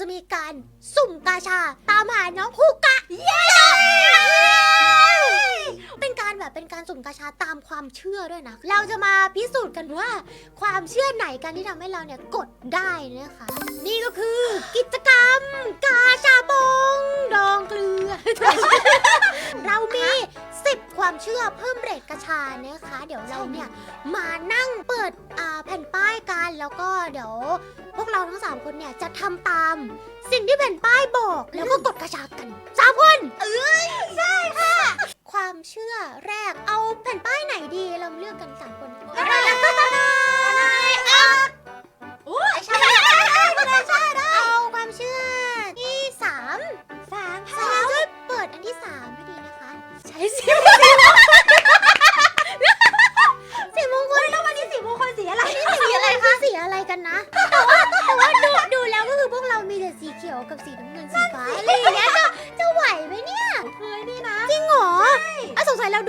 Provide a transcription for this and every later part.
จะมีการสุ่มกาชาตามหาน้องฮูกะ เย้ เนี่เป็นการสุ่มกระชาตามความเชื่อด้วยนะ เราจะมาพิสูจน์กันว่า ความเชื่อไหนกันที่ทำให้เราเนี่ยกดได้นะคะ นี่ก็คือกิจกรรม กาชาบงดองเกลือ เรามี 10 ความเชื่อเพิ่มเรทกระชาเนะคะ เดี๋ยวเราเนี่ยมานั่งเปิดแผ่นป้ายกันแล้วก็เดี๋ยว พวกเราทั้งสามคนเนี่ยจะทำตาม สิ่งที่แผ่นป้ายบอกแล้วก็กดกระชากกันสามคน เอ้ยใช่ค่ะ ความเชื่อแรกเอาแผ่นป้ายไหนดีเราเลือกกันสามคน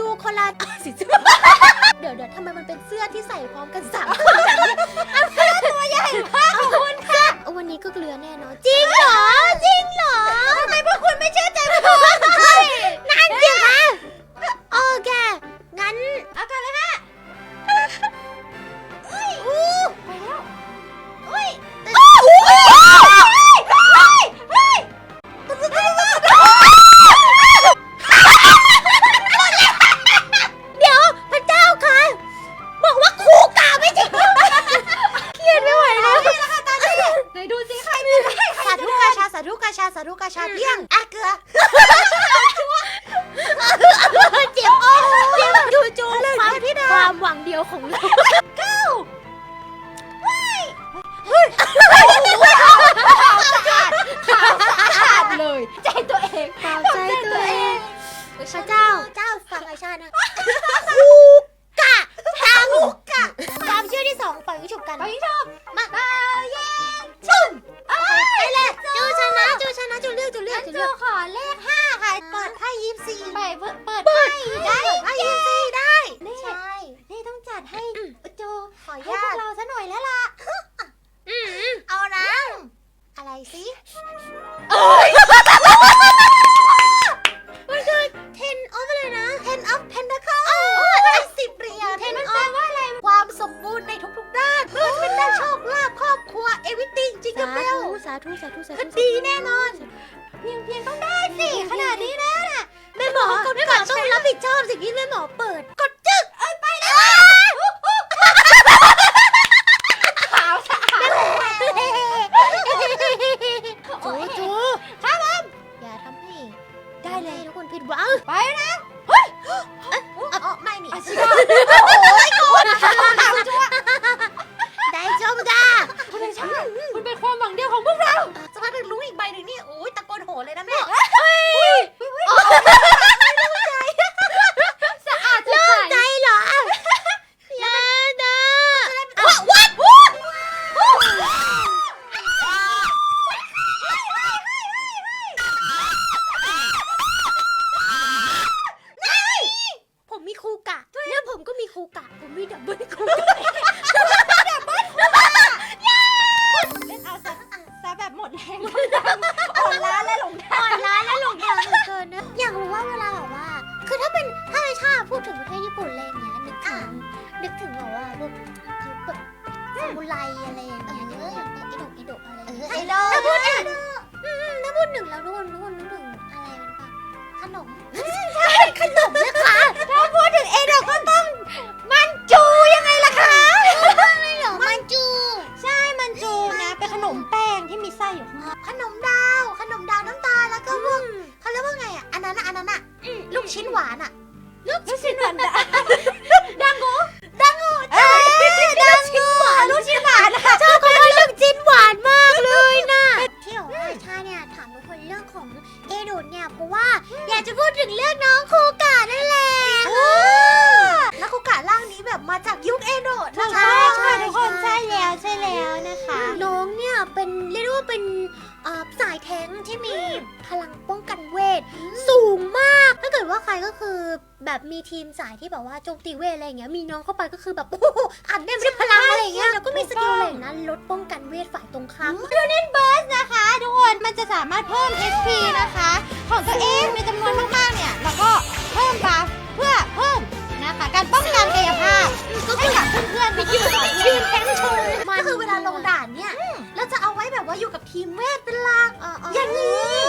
ดูคนละสีเสื้อเดี๋ยวเดี๋ยวทำไมมันเป็นเสื้อที่ใส่พร้อมกันสามคนแบบนี้อะเสื้อตัวใหญ่มากคุณค่ะวันนี้ก็เกลือแน่นอนจริงเหรอจริงเหรอทำไมพวกคุณไม่เชื่อใจพวกผมนั่นสิคะ 겁나 ธุสาธุสาธุดีแน่นอน เพียงเพียงต้องได้สิขนาดนี้แล้วน่ะแม่หมอแม่หมอต้องรับผิดชอบสิ่งที่แม่หมอเปิด กดจึ๊กเอ้ยไปแล้วขาวสะอาดจูจูครับผมอย่าทำให้ได้เลยทุกคนผิดหวังไปนะ んな แบบมีทีมสายที่แบบว่าโจมตีเวทอะไรอย่างเงี้ยมีน้องเข้าไปก็คือแบบโอ้โหอัดแน่นไปด้วยพลังอะไรอย่างเงี้ยแล้วก็มีสกิลอะไรอย่างนั้นลดป้องกันเวทฝ่ายตรงข้าม ดูนินเบิร์สนะคะทุกคนมันจะสามารถเพิ่ม HP นะคะ ของตัวเองในจำนวนมากๆเนี่ย แล้วก็เพิ่มบัฟเพื่อเพิ่มนะคะ การป้องกันกายภาพให้กับเพื่อนๆที่อยู่ในทีมแทงโชว์มันก็คือเวลาลงด่านเนี่ยเราจะเอาไว้แบบว่าอยู่กับทีมเวทเป็นหลักอย่างนี้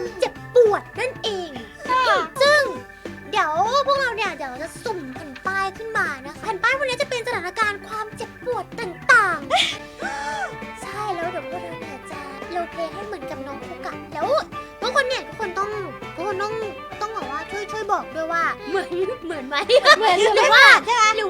ความเจ็บปวดนั่นเอง ซึ่ง เดี๋ยวพวกเราเนี่ยเดี๋ยวจะสุ่มแผ่นป้ายขึ้นมานะคะแผ่นป้ายพวกนี้จะเป็นสถานการณ์ความเจ็บปวดต่างๆ ใช่แล้วเดี๋ยวพวกเราเนี่ยจะโรลเพลย์ให้เหมือนกับน้องคุกะแล้วทุกคนเนี่ยทุกคนต้องทุกคนต้องต้องบอกว่าช่วยช่วยบอกด้วยว่าเหมือนเหมือนไหม เหมือนหรือว่าหรือ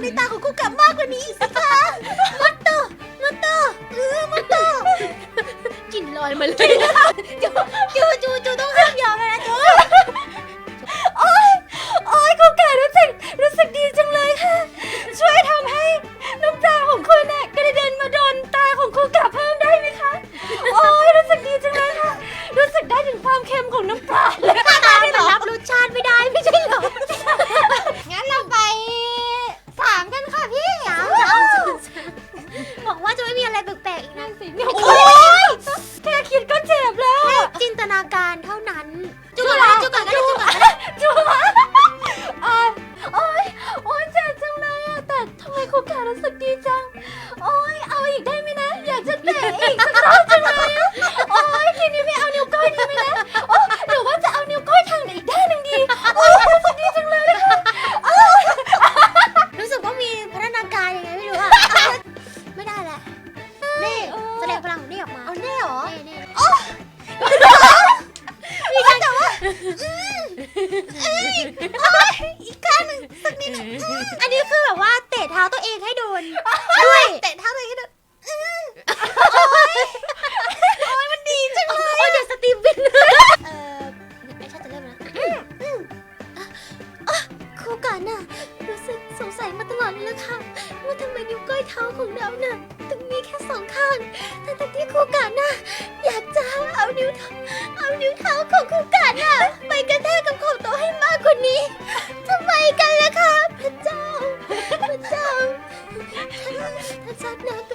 ในตาของกูกลับมากกว่านี้อีกสิคะมัตโตมัตโตเออมัตโตกลิ่นลอยมาเลยจูจูจูจูต้องห้ามยอมเลยนะจูโอ้ยโอ้ยคุณไก่รู้สึกรู้สึกดีจังเลยค่ะ ช่วยทำให้น้ำตาของคุณน่ะกระเด็นมาโดนตาของคุณกลับเพิ่มได้ไหมคะ โอ้ยรู้สึกดีจังเลยค่ะ รู้สึกได้ถึงความเค็มของน้ำปลาเลย สึกดี องให้โดนด้วยเตะเท้าเลยให้ดูมันดีจังเลยโอ้ยเดี๋ยวสตีฟวินเออไอชาจะเริ่มนะอะครูกันน่ะรู้สึกสงสัยมาตลอดเลยละค่ะ ว่าทำไมนิ้วก้อยเท้าของเราน่ะถึงมีแค่สองข้างทั้งๆที่ครูกันน่ะอยากจะเอานิ้วเท้าเอานิ้วเท้าของครูกันน่ะไปกระแทกกับขอบโต๊ะให้มากกว่านี้ทำไมกันล่ะคะพระเจ้า พระเจ้าถ้าชาติหน้าเ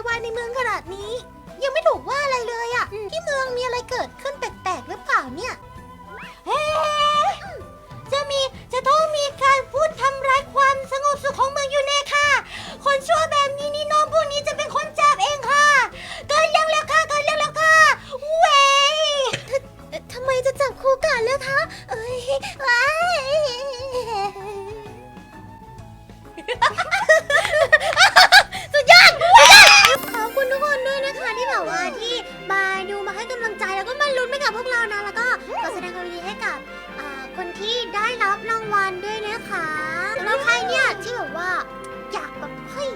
ยวายในเมืองขนาดนี้ ยังไม่ถูกว่าอะไรเลยอะที่เมืองมีอะไรเกิดขึ้นแปลกๆหรือเปล่าเนี่ยเอ๊จะมีจะต้องมีการพูดทำร้ายความสงบสุขของเมืองอยู่เนค่ะ คนชั่วแบบนี้นี่น้องพวกนี้จะเป็นคนจับเองค่ะเกินเรื่องแล้วค่ะเกินเรื่องแล้วค่ะเว้ยทำไมจะจับครูกาดเลยคะเอ้ยว้าย ทุกคนด้วยนะคะที่แบบว่าที่มายดูมาให้กำลังใจแล้วก็มาลุ้นไปกับพวกเรานะแล้วก็ขอแสดงความยินดีให้กับคนที่ได้รับรางวัลด้วยนะคะแล้วใครเนี่ยที่แบบว่าอยากแบบเฮ้ย